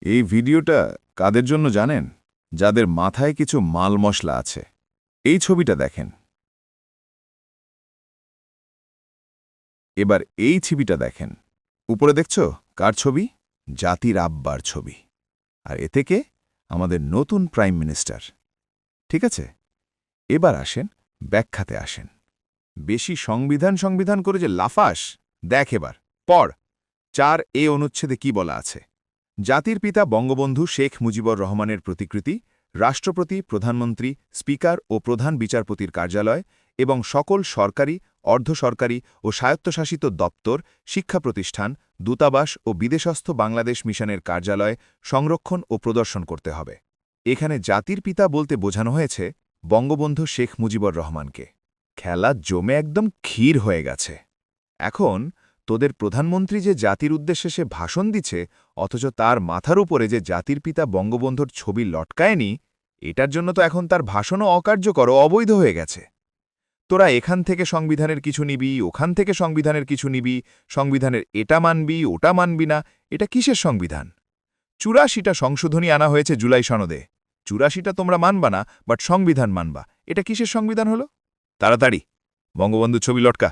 এই ভিডিওটা কাদের জন্য জানেন? যাদের মাথায় কিছু মাল মশলা আছে। এই ছবিটা দেখেন। এবার এই ছবিটা দেখেন। উপরে দেখছ? কার ছবি? জাতির আব্বার ছবি। আর এ থেকে আমাদের নতুন প্রাইম মিনিস্টার। ঠিক আছে? এবার আসেন, ব্যাখ্যাতে আসেন। বেশি সংবিধান সংবিধান করে যে লাফাস, দেখ এবার, পড়। চার এ অনুচ্ছেদে কি বলা আছে? জাতির পিতা বঙ্গবন্ধু শেখ মুজিবুর রহমানের প্রতিকৃতি, রাষ্ট্রপতি, প্রধানমন্ত্রী, স্পিকার ও প্রধান বিচারপতির কার্যালয় এবং সকল সরকারি, অর্ধসরকারি ও স্বায়ত্তশাসিত দপ্তর, শিক্ষা প্রতিষ্ঠান, দূতাবাস ও বিদেশস্থ বাংলাদেশ মিশনের কার্যালয় সংরক্ষণ ও প্রদর্শন করতে হবে। এখানে জাতির পিতা বলতে বোঝানো হয়েছে বঙ্গবন্ধু শেখ মুজিবুর রহমানকে। খেলা জমে একদম ক্ষীর হয়ে গেছে। এখন তোদের প্রধানমন্ত্রী যে জাতির উদ্দেশ্যে সে ভাষণ দিচ্ছে অথচ তার মাথার উপরে যে জাতির পিতা বঙ্গবন্ধুর ছবি লটকায়নি, এটার জন্য তো এখন তার ভাষণও অকার্যকর, অবৈধ হয়ে গেছে। তোরা এখান থেকে সংবিধানের কিছু নিবি, ওখান থেকে সংবিধানের কিছু নিবি, সংবিধানের এটা মানবি, ওটা মানবি না, এটা কিসের সংবিধান? চুরাশিটা সংশোধনী আনা হয়েছে জুলাই সনদে। চুরাশিটা তোমরা মানবা না, বাট সংবিধান মানবা। এটা কিসের সংবিধান হলো? তাড়াতাড়ি বঙ্গবন্ধু ছবি লটকা।